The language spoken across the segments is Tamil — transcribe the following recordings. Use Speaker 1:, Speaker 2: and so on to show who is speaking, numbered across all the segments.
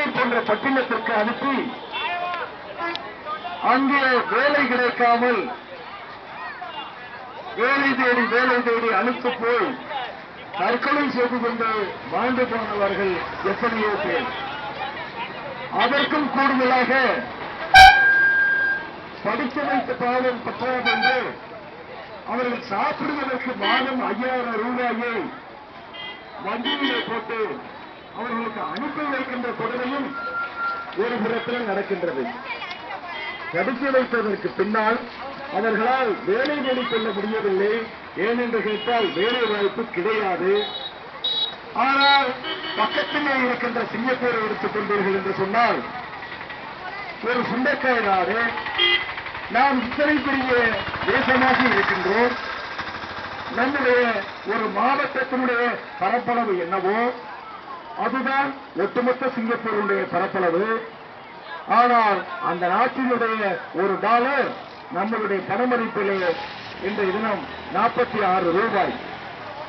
Speaker 1: சென்னை போன்ற பட்டினத்திற்கு அனுப்பி அங்கே வேலை கிடைக்காமல் வேலை தேடி வேலை தேடி அனுப்பி போய் தற்கொலை செய்து கொண்டு வாழ்ந்து போனவர்கள் எத்தனையோ பேர். அதற்கும் கூடுதலாக படிக்க வைத்த பாவம் பற்றாது என்று அவர்கள் சாப்பிடுவதற்கு மாதம் ஐயாயிரம் ரூபாயை வண்டியிலே போட்டு அவர்களுக்கு அனுப்பி வைக்கின்ற கொடுமையும் ஒரு புறத்தில் நடக்கின்றது. தடுத்து வைப்பதற்கு பின்னால் அவர்களால் வேலை தேடிக் கொள்ள முடியவில்லை. ஏனென்று கேட்டால் வேலை வாய்ப்பு கிடையாது. ஆனால் பக்கத்திலே இருக்கின்ற சிங்கப்பூரை எடுத்துக் கொண்டீர்கள் என்று சொன்னால் ஒரு சுண்டக்காய் நாடு நாம் இத்தனை பெரிய தேசமாக இருக்கின்றோம். நம்முடைய ஒரு மாவட்டத்தினுடைய பரப்பளவு என்னவோ அதுதான் ஒட்டுமொத்த சிங்கப்பூருடைய பரப்பளவு. ஆனால் அந்த நாட்டினுடைய ஒரு டாலர் நம்மளுடைய பணமதிப்பிலே இன்றைய தினம் நாற்பத்தி ஆறு ரூபாய்.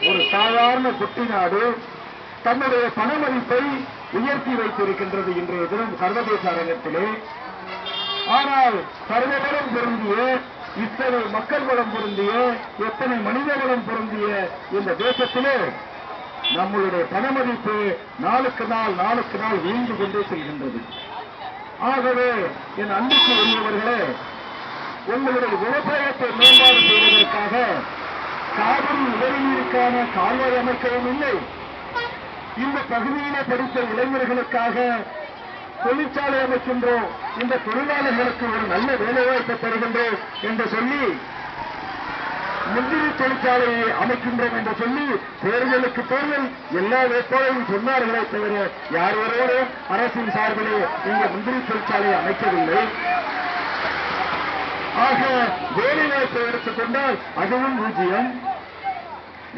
Speaker 1: ஒரு சாதாரண குட்டி நாடு தன்னுடைய பணமதிப்பை உயர்த்தி வைத்திருக்கின்றது இன்றைய தினம் சர்வதேச அரங்கத்திலே. ஆனால் சர்வபலம் பொருந்திய இத்தனை மக்கள் வளம் பொருந்திய எத்தனை மனித வளம் பொருந்திய இந்த தேசத்திலே நம்மளுடைய பணமதிப்பு நாளுக்கு நாள் நாளுக்கு நாள் வீழ்ந்து கொண்டே செல்கின்றது. ஆகவே என் அன்புக்கு உரியவர்களே உங்களுடைய விவசாயத்தை மேம்பாடு செய்வதற்காக காவிரி உதவியிருக்கான கால்வாய் அமைக்கவும் இல்லை. இந்த பகுதியிலே படித்த இளைஞர்களுக்காக தொழிற்சாலை அமைக்கின்றோம். இந்த தொழிலாளர்களுக்கு ஒரு நல்ல வேலைவாய்ப்பை தருகின்றோம் என்று சொல்லி முந்திரி தொழிற்சாலையை அமைக்கின்றோம் என்று சொல்லி தேர்தலுக்கு தேர்தல் எல்லா வேட்பாளரும் சொன்னார்களே தவிர யார் அரசின் சார்பிலே இந்த முந்திரி தொழிற்சாலையை அமைக்கவில்லை. ஆக வேலைவாய்ப்பை எடுத்துக்கொண்டால் அதுவும் பூஜ்ஜியம்.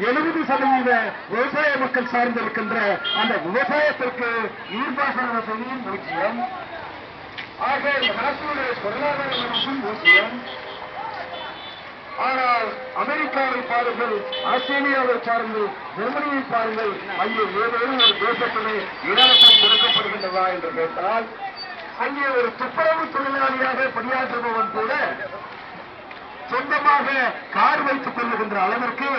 Speaker 1: எழுபது சதவீத விவசாய மக்கள் சார்ந்திருக்கின்ற அந்த விவசாயத்திற்கு நீர்ப்பாசன வசதியும் பூஜ்ஜியம். ஆக இந்த நாட்டினுடைய பொருளாதார பூஜ்ஜியம். ஆனால் அமெரிக்காவை பாருங்கள் ஆஸ்திரேலியாவை பாருங்கள் ஜெர்மனியை பாருங்கள் அங்கே ஏதேனும் ஒரு தேசத்திலே இலவசம் கொடுக்கப்படுகின்றதா என்று கேட்டால் அங்கே ஒரு துப்புரவு தொழிலாளியாக பணியாற்றுபவன் கூட சொந்தமாக கார் வைத்துக் கொள்ளுகின்ற அளவிற்கு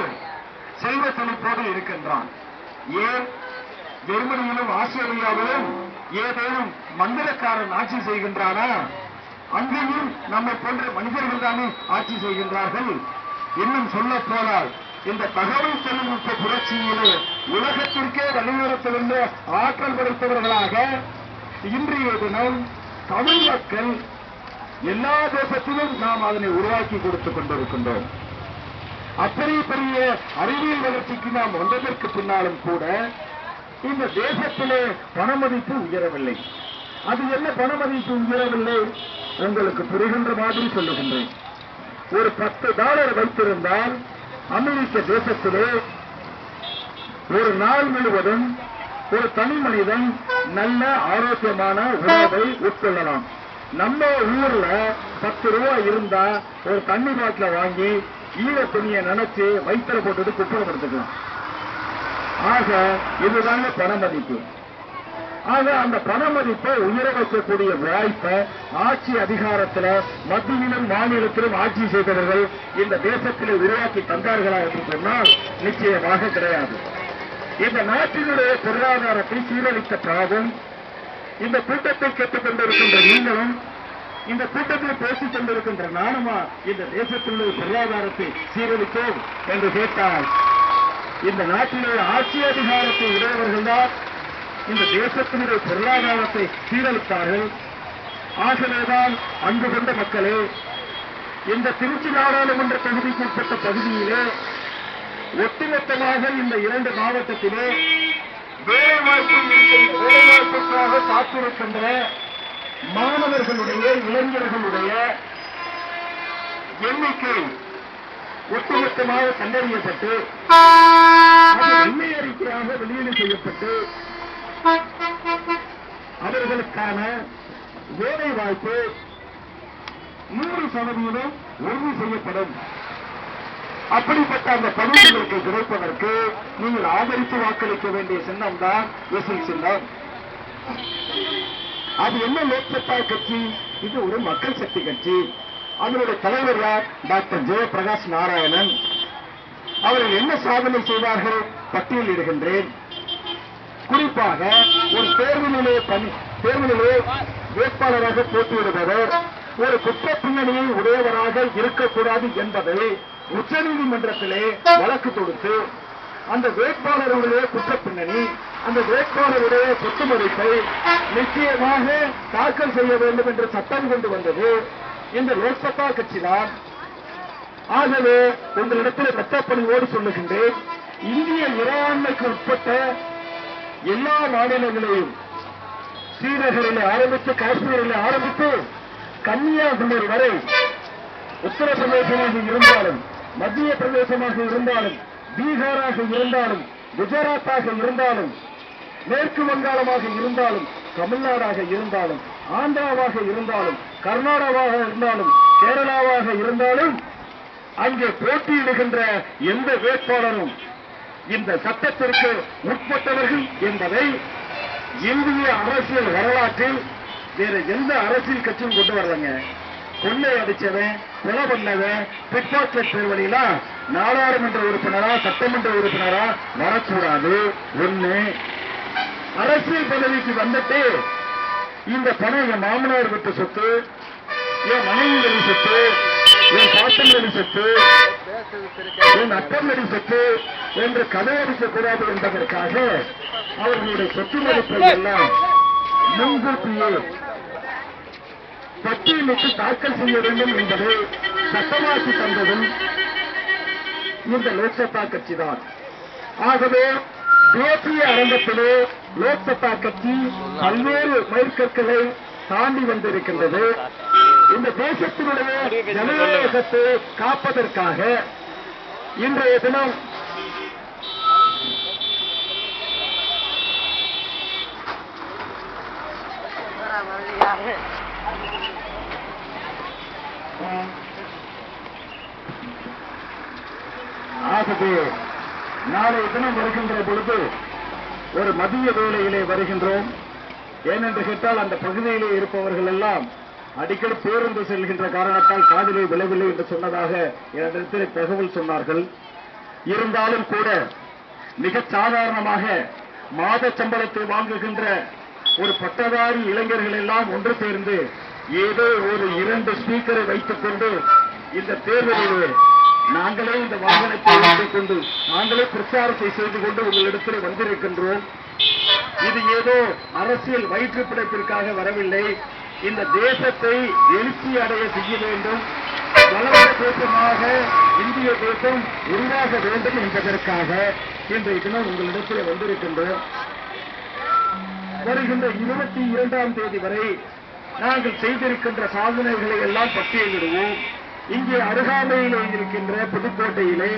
Speaker 1: செல்வ செழிப்போடு இருக்கின்றான். ஏன்? ஜெர்மனியிலும் ஆஸ்திரேலியாவிலும் ஏதேனும் மந்திரக்காரன் ஆட்சி செய்கின்றானா? அங்கேயும் நம்மை போன்ற மனிதர்கள் தானே ஆட்சி செய்கின்றார்கள். இன்னும் சொல்ல போனால் இந்த தகவல் தொழில்நுட்ப புரட்சியிலே உலகத்திற்கே வலியுறுத்துகின்ற ஆற்றல் படைத்தவர்களாக இன்றைய தினம் தமிழ் மக்கள் எல்லா தேசத்திலும் நாம் அதனை உருவாக்கி கொடுத்துக் கொண்டிருக்கின்றோம். அத்தனை பெரிய அறிவியல் வளர்ச்சிக்கு நாம் வந்ததற்கு பின்னாலும் கூட இந்த தேசத்திலே பணமதிப்பு உயரவில்லை. அது என்ன பணமதிப்பு உயரவில்லை? உங்களுக்கு புரிகின்ற மாதிரி சொல்லுகின்றேன். ஒரு பத்து டாலர் வைத்திருந்தால் அமெரிக்க தேசத்திலே ஒரு நாள் முழுவதும் ஒரு தனி மனிதன் நல்ல ஆரோக்கியமான உணவை உட்கொள்ளலாம். நம்ம ஊர்ல பத்து ரூபாய் இருந்தா ஒரு தண்ணி பாட்டில வாங்கி ஈர துணியை நினைச்சு வயிற்றுல போட்டுட்டு குப்பை எடுத்துக்கலாம் ஆக இதுதாங்க பண மதிப்பு. ஆக அந்த பண மதிப்பை உயர வைக்கக்கூடிய வாய்ப்பை ஆட்சி அதிகாரத்துல மத்தியிலும் மாநிலத்திலும் ஆட்சி செய்தவர்கள் இந்த தேசத்தில் உருவாக்கி தந்தார்களா என்று சொன்னால் நிச்சயமாக கிடையாது. இந்த நாட்டினுடைய பொருளாதாரத்தை சீரழித்த பாவம் இந்த கூட்டத்தை கேட்டுக் கொண்டிருக்கின்ற நீங்களும் இந்த கூட்டத்தில் பேசிக் கொண்டிருக்கின்ற நானுமா இந்த தேசத்தினுடைய பொருளாதாரத்தை சீரழித்தோம் என்று கேட்டால் இந்த நாட்டினுடைய ஆட்சி அதிகாரத்தை உடையவர்கள்தான் இந்த தேசத்தினுடைய பொருளாதாரத்தை சீரழித்தார்கள். ஆகவேதான் அன்பு கொண்ட மக்களே இந்த திருச்சி நாடாளுமன்ற தொகுதிக்கு உட்பட்ட பகுதியிலே ஒட்டுமொத்தமாக இந்த இரண்டு மாவட்டத்திலே வேலைவாய்ப்பு வேலைவாய்ப்புக்காக காத்திருக்கின்ற மாணவர்களுடைய இளைஞர்களுடைய எண்ணிக்கை ஒட்டுமொத்தமாக கண்டறியப்பட்டு வெள்ளை அறிக்கையாக வெளியீடு செய்யப்பட்டு அவர்களுக்கான வேலை வாய்ப்பு நூறு சதவீதம் உறுதி செய்யப்படும். அப்படிப்பட்ட அந்த பதவிகளுக்கு கிடைப்பதற்கு நீங்கள் ஆதரித்து வாக்களிக்க வேண்டிய சின்னம் தான் விசில் சின்னம். அது என்ன லோக்சபா கட்சி? இது ஒரு மக்கள் சக்தி கட்சி. அதனுடைய தலைவர் யார்? டாக்டர் ஜெயபிரகாஷ் நாராயணன். அவர்கள் என்ன சாதனை செய்வார்கள்? பட்டியலிடுகின்றேன். குறிப்பாக ஒரு தேர்விலே பணி தேர்விலே வேட்பாளராக போட்டியிடுபவர் ஒரு குற்ற பின்னணியை உடையவராக இருக்கக்கூடாது என்பதை உச்சநீதிமன்றத்திலே வழக்கு தொடுத்து அந்த வேட்பாளருடைய குற்ற பின்னணி அந்த வேட்பாளருடைய சொத்து மதிப்பை நிச்சயமாக தாக்கல் செய்ய வேண்டும் என்று சட்டம் கொண்டு வந்தது இந்த லோக்சபா கட்சிதான். ஆகவே உங்களிடத்தில் ரத்தப்பணியோடு சொல்லுகின்றேன். இந்திய இறையாண்மைக்கு உட்பட்ட எல்லா மாநிலங்களையும் ஸ்ரீநகரில் ஆரம்பித்து காஷ்மீரில் ஆரம்பித்து கன்னியாகுமரி வரை உத்தரப்பிரதேசமாக இருந்தாலும் மத்திய பிரதேசமாக இருந்தாலும் பீகாராக இருந்தாலும் குஜராத்தாக இருந்தாலும் மேற்கு வங்காளமாக இருந்தாலும் தமிழ்நாடாக இருந்தாலும் ஆந்திராவாக இருந்தாலும் கர்நாடகாவாக இருந்தாலும் கேரளாவாக இருந்தாலும் அங்கே போட்டியிடுகின்ற எந்த வேட்பாளரும் இந்த சட்டத்திற்கு உட்பட்டவர்கள் என்பதை இந்திய அரசியல் வரலாற்றில் வேற எந்த அரசியல் கட்சியும் கொண்டு வரலங்க. கொள்ளை அடிச்சவன் கொலை பண்ணவன் பிக்பாக்கெட் பேர்வழியெல்லாம் நாடாளுமன்ற உறுப்பினரா சட்டமன்ற உறுப்பினரா வரக்கூடாது. ஒண்ணு அரசியல் பதவிக்கு வந்துட்டு இந்த பணம் என் மாமனார் விட்டு சொத்து என் மனைவி சொத்து என் பாட்டன் வழி சொத்து? என் அப்பன் வழி சொத்து? என்று கதை அடிக்கக்கூடாது என்பதற்காக அவர்களுடைய சொத்து மதிப்பை எல்லாம் முன்கூட்டியே பட்டியலுக்கு தாக்கல் செய்ய வேண்டும் என்பதை சட்டமாக்கி தந்ததும் இந்த லோக்சபா கட்சிதான். ஆகவே தேசிய அரங்கத்திலே லோக்சபா கட்சி பல்வேறு மைல்கற்களை தாண்டி வந்திருக்கின்றது. இந்த தேசத்தினுடைய ஜனநாயகத்தை காப்பதற்காக இன்றைய தினம் ஆகவே நாளைய தினம் வருகின்ற பொழுது ஒரு மதிய வேளையிலே வருகின்றோம். ஏனென்று கேட்டால் அந்த பகுதியிலே இருப்பவர்கள் எல்லாம் அடிக்கடி பேருந்து செல்கின்ற காரணத்தால் காதிலே விளைவில்லை என்று சொன்னதாக என்னிடத்தில் தகவல் சொன்னார்கள். இருந்தாலும் கூட மிக சாதாரணமாக மாத சம்பளத்தை வாங்குகின்ற ஒரு பட்டதாரி இளைஞர்கள் எல்லாம் ஒன்று சேர்ந்து ஏதோ ஒரு இரண்டு ஸ்பீக்கரை வைத்துக் கொண்டு இந்த தேர்தலிலே நாங்களே இந்த வாகனத்தை வைத்துக் கொண்டு நாங்களே பிரச்சாரத்தை செய்து கொண்டு உங்களிடத்தில் வந்திருக்கின்றோம். இது ஏதோ அரசியல் வயிற்று பிழைப்பிற்காக வரவில்லை. இந்த தேசத்தை எழுச்சி அடைய செய்ய வேண்டும். வளர்ந்த தேசமாக இந்திய தேசம் உருவாக வேண்டும் என்பதற்காக இன்றைய தினம் உங்களிடத்தில் வந்திருக்கின்றோம் வருகின்ற இருபத்தி இரண்டாம் தேதி வரை நாங்கள் செய்திருக்கின்ற சாதனைகளை எல்லாம் பட்டியலிடுவோம். இங்கே அருகாமையிலே இருக்கின்ற புதுக்கோட்டையிலே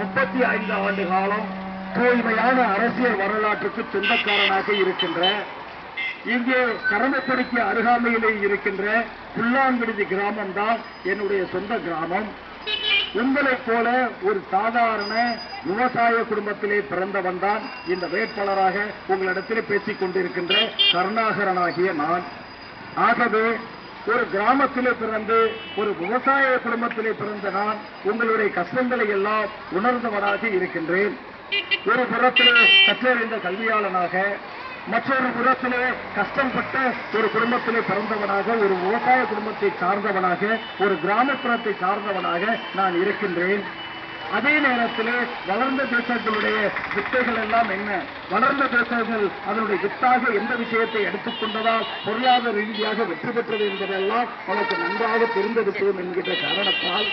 Speaker 1: முப்பத்தி ஐந்து ஆண்டு காலம் தூய்மையான அரசியல் வரலாற்றுக்கு சொந்தக்காரனாக இருக்கின்ற இங்கே கரமப்படிக்கு அருகாமையிலே இருக்கின்ற புல்லாங்குடிதி கிராமம் தான் என்னுடைய சொந்த கிராமம். உங்களைப் போல ஒரு சாதாரண விவசாய குடும்பத்திலே பிறந்தவன் தான் இந்த வேட்பாளராக உங்களிடத்தில் பேசிக் கொண்டிருக்கின்ற கருணாகரனாகிய நான். ஆகவே ஒரு கிராமத்திலே பிறந்து ஒரு விவசாய குடும்பத்திலே பிறந்த நான் உங்களுடைய கஷ்டங்களை எல்லாம் உணர்ந்தவனாக இருக்கின்றேன். ஒரு புறத்திலே கற்றறிந்த கல்வியாளனாக மற்றொரு புறத்திலே கஷ்டப்பட்ட ஒரு குடும்பத்திலே பிறந்தவனாக ஒரு விவசாய குடும்பத்தை சார்ந்தவனாக ஒரு கிராமப்புறத்தை சார்ந்தவனாக நான் இருக்கின்றேன். அதே நேரத்திலே வளர்ந்த தேசங்களுடைய வித்தைகள் எல்லாம் என்ன? வளர்ந்த தேசங்கள் அதனுடைய வித்தாக எந்த விஷயத்தை எடுத்துக்கொண்டதால் பொருளாதார ரீதியாக வெற்றி பெற்றது என்பதெல்லாம் உனக்கு நன்றாக தெரிந்திருக்கும் என்கின்ற காரணத்தால்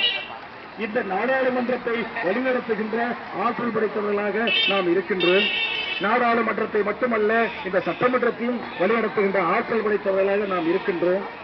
Speaker 1: இந்த நாடாளுமன்றத்தை வழிநடத்துகின்ற ஆற்றல் படைத்தவர்களாக நாம் இருக்கின்றோம். நாடாளுமன்றத்தை மட்டுமல்ல இந்த சட்டமன்றத்தையும் வழிநடத்துகின்ற ஆற்றல் படைத்தவர்களாக நாம் இருக்கின்றோம்.